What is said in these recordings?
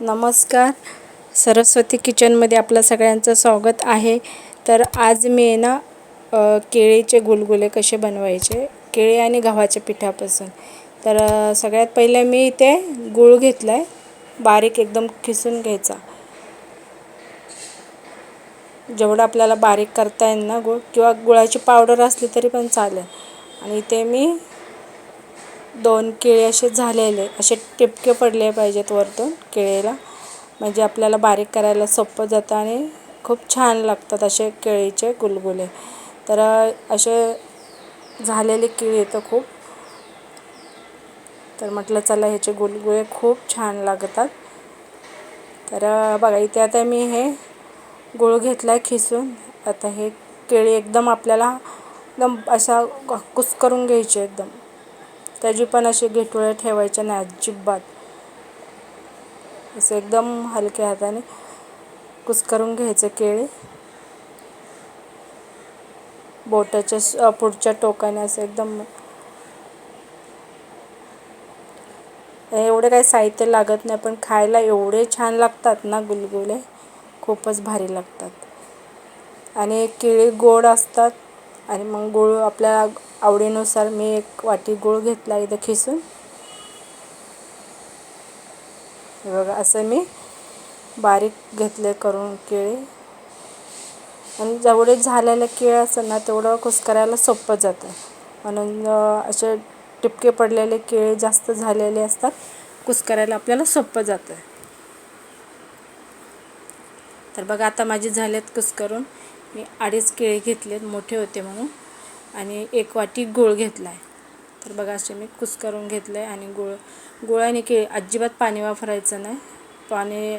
नमस्कार. सरस्वती किचनमध्ये आपलं सगळ्यांचं स्वागत आहे. तर आज मी आहे ना केळीचे गुलगुले कसे बनवायचे केळी आणि गव्हाच्या पिठापासून. तर सगळ्यात पहिले मी इथे गूळ घेतला आहे बारीक एकदम खिसून घ्यायचा. जेवढं आपल्याला बारीक करता येईल ना गूळ किंवा गुळाची पावडर असली तरी पण चालेल. आणि इथे मी दोन केळी असे झालेले असे टिपके पडले पाहिजेत वरतून केळीला. म्हणजे आपल्याला बारीक करायला सोपं जातं आणि खूप छान लागतात असे केळीचे गुलगुले. तर असे झालेले केळी येतं खूप. तर म्हटलं चला ह्याचे गुलगुले खूप छान लागतात. तर बघा इथे आता मी हे गुळ घेतला आहे खिसून. आता हे केळी एकदम आपल्याला एकदम अशा कुस्करून घ्यायची एकदम. त्याची पण अशी घेटोळे ठेवायच्या नाही अजिबात. असं एकदम हलक्या हाताने कुस्करून घ्यायचं केळी. बोटाच्या पुढच्या टोकाने असं एकदम. एवढे काही साहित्य लागत नाही पण खायला एवढे छान लागतात ना गुलगुले. खूपच भारी लागतात. आणि केळी गोड असतात आणि मग गुळ आपल्या आवडीनुसार मी एक वाटी गूळ घेतला इथं खिसून. हे बघा असं मी बारीक घेतले करून केळी. आणि जेवढे झालेले केळ असेल ना तेवढं कुस्करायला सोपं जातं. म्हणून असे टिपके पडलेले केळी जास्त झालेले असतात कुस्करायला आपल्याला सोपं जातं. तर बघा आता माझे झालेत कुस्करून मी अडीच केळी घेतलेत मोठे होते म्हणून. आणि एक वाटी गूळ घेतला आहे तर बघा असे मी कुस्करून घेतलं आहे आणि गुळ गुळ आणि अजिबात पाणी वापरायचं नाही. पाणी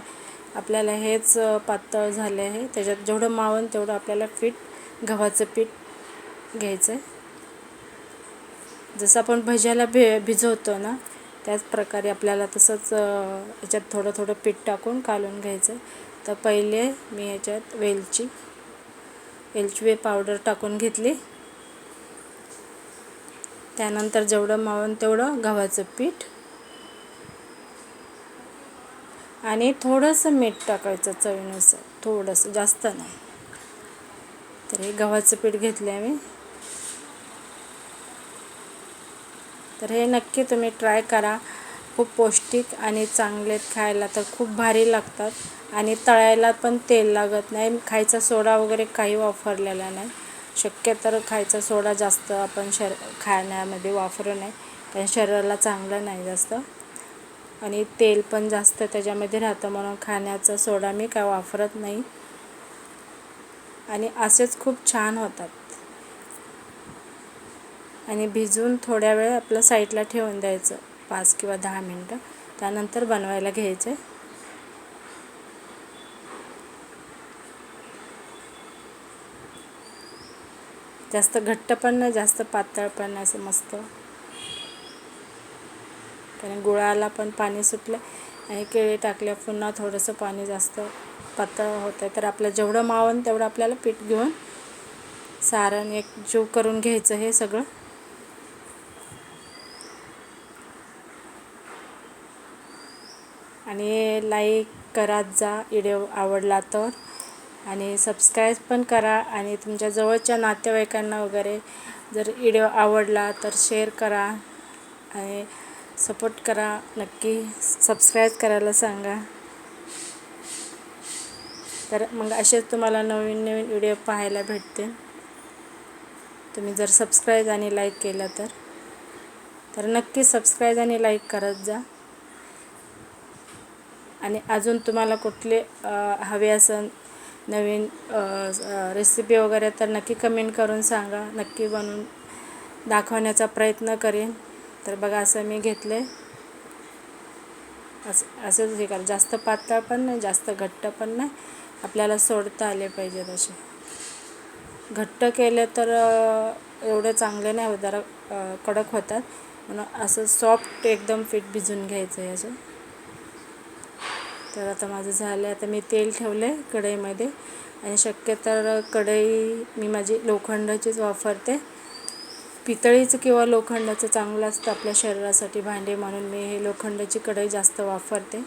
आपल्याला हेच पातळ झाले आहे त्याच्यात जेवढं मावन तेवढं आपल्याला पीठ गव्हाचं पीठ घ्यायचं आहे जसं आपण भज्याला भे भिजवतो ना त्याच प्रकारे आपल्याला तसंच याच्यात थोडं थोडं पीठ टाकून कालून घ्यायचं तर पहिले मी याच्यात वेलची वेलची पावडर टाकून घेतली. त्यानंतर जेवढं मावन तेवढं गव्हाचं पीठ. आणि थोडंसं मीठ टाकायचं चवीनुसार थोडंसं जास्त नाही. तर हे गव्हाचं पीठ घेतलं आहे मी. तर हे नक्की तुम्ही ट्राय करा. खूप पौष्टिक आणि चांगले खायला तर खूप भारी लागतात. आणि तळायला पण तेल लागत नाही. खायचा सोडा वगैरे काही वापरलेला नाही. शक्य तर खायचा सोडा जास्त आपण शर खाण्यामध्ये वापरू नये. कारण शरीराला चांगलं नाही जास्त. आणि तेल पण जास्त त्याच्यामध्ये राहतं म्हणून खाण्याचा सोडा मी काय वापरत नाही. आणि असेच खूप छान होतात. आणि भिजून थोड्या वेळ आपलं साईडला ठेवून द्यायचं पाच किंवा दहा मिनटं. त्यानंतर बनवायला घ्यायचं. जास्त घट्ट पण नाही जास्त पातळ पण नाही असं मस्त. कारण गुळाला पण पाणी सुटलं आणि केळी टाकल्या पुन्हा थोडंसं पाणी जास्त पातळ होतं आहे तर आपलं जेवढं मावन तेवढं आपल्याला पीठ घेऊन सारण एक जीव करून घ्यायचं हे सगळं. आणि लाईक करत जा व्हिडिओ आवडला तर. आणि सबस्क्राईब पण करा आणि तुमच्या जवळच्या नातेवाईकांना वगैरे जर व्हिडिओ आवडला तर शेअर करा आणि सपोर्ट करा. नक्की सबस्क्राईब करायला सांगा. तर मग असेच तुम्हाला नवीन नवीन व्हिडिओ पाहायला भेटते तुम्ही जर सबस्क्राईब आणि लाईक केला तर. तर नक्की सबस्क्राईब आणि लाईक करत जा. आणि अजून तुम्हाला कुठले हवे असं नवीन रेसिपी वगैरे तर नक्की कमेंट करून सांगा. नक्की बनवून दाखवण्याचा प्रयत्न करेन. तर बघा असं मी घेतलं आहे असं असंच हे करा. जास्त पातळ पण नाही जास्त घट्ट पण नाही. आपल्याला सोडता आले पाहिजेत असे. घट्ट केले तर एवढे चांगले नाही होत. जरा कडक होतात. म्हणून असं सॉफ्ट एकदम पीठ भिजून घ्यायचं आहे असं. तर आता माझं झालं आहे. आता मी तेल ठेवलं आहे कढईमध्ये. आणि शक्यतर कढई मी माझी लोखंडाचीच वापरते. पितळीचं किंवा लोखंडाचं चांगलं असतं आपल्या शरीरासाठी भांडे म्हणून मी हे लोखंडाची कढई जास्त वापरते.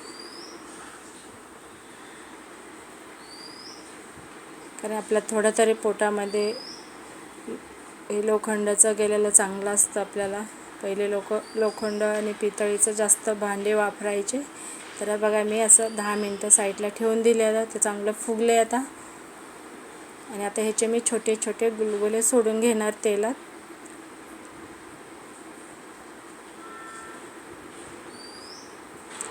कारण आपल्या थोड्या तरी पोटामध्ये हे लोखंडाचं गेलेलं चांगलं असतं आपल्याला. पहिले लोक लोखंड आणि पितळीचं जास्त भांडे वापरायचे. तर बघा मी असं दहा मिनटं साईडला ठेवून दिलेलं ते चांगलं फुगले आता. आणि आता ह्याचे मी छोटे छोटे गुलगुले सोडून घेणार तेलात.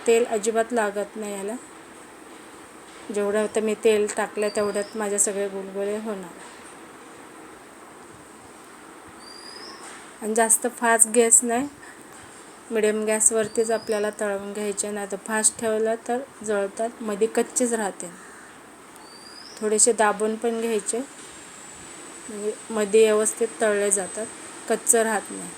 तेल अजिबात लागत नाही याला. जेवढं होतं मी तेल टाकलं तेवढ्यात माझे सगळे गुलगुले होणार. आणि जास्त फास्ट गॅस नाही. मिडियम गॅसवरतीच आपल्याला तळून घ्यायचे नाही तर फास्ट ठेवलं तर जळतात मध्ये कच्चेच राहते. थोडेसे दाबून पण घ्यायचे. म्हणजे मध्ये व्यवस्थित तळले जातात कच्चं राहत नाही.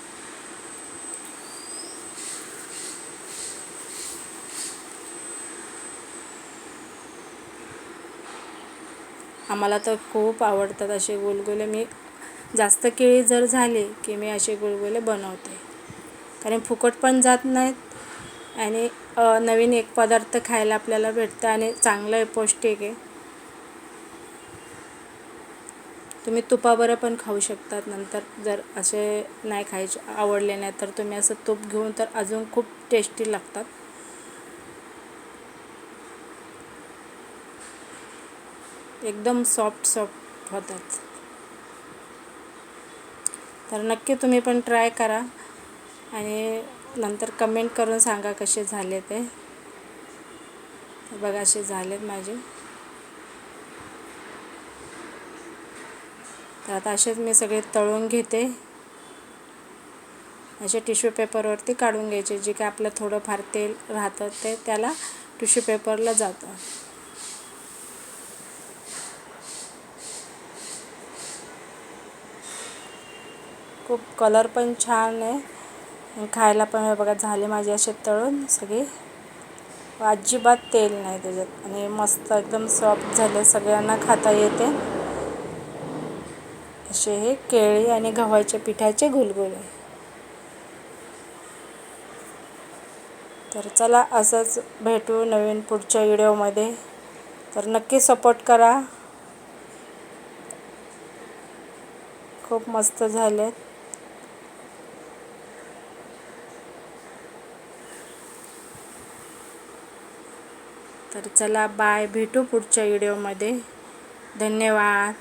आम्हाला तर खूप आवडतात असे गुलगुले मी जास्त केळी जर झाले की मी असे गुलगुले बनवते. कारण फुकट पण जात नाहीत. आणि नवीन एक पदार्थ खायला आपल्याला भेटतं आणि चांगलं आहे पौष्टिक आहे. तुम्ही तुपाबरं पण खाऊ शकतात. नंतर जर असे नाही खायचे आवडले नाही तर तुम्ही असं तूप घेऊन तर अजून खूप टेस्टी लागतात. एकदम सॉफ्ट सॉफ्ट होतात. तर नक्की तुम्ही पण ट्राय करा. आणि नंतर कमेंट करून सांगा कसे झाले ते. बघा असे झालेत माझे. तर आता असेच मी सगळे तळून घेते. असे टिश्यू पेपरवरती काढून घ्यायचे जे काय आपलं थोडंफार तेल राहतं ते त्याला टिश्यू पेपरला जातं. खूप कलर पण छान आहे. खायला पण बघा झाले माझे असे तळून सगळे. अजिबात तेल नाही त्याच्यात. आणि मस्त एकदम सॉफ्ट झाले. सगळ्यांना खाता येते. असे हे केळी आणि गव्हाच्या पिठाचे गुलगुले. तर चला असंच भेटू नवीन पुढच्या व्हिडिओमध्ये. तर नक्की सपोर्ट करा. खूप मस्त झालेत. तर चला बाय. भेटू पुढच्या व्हिडिओमध्ये. धन्यवाद.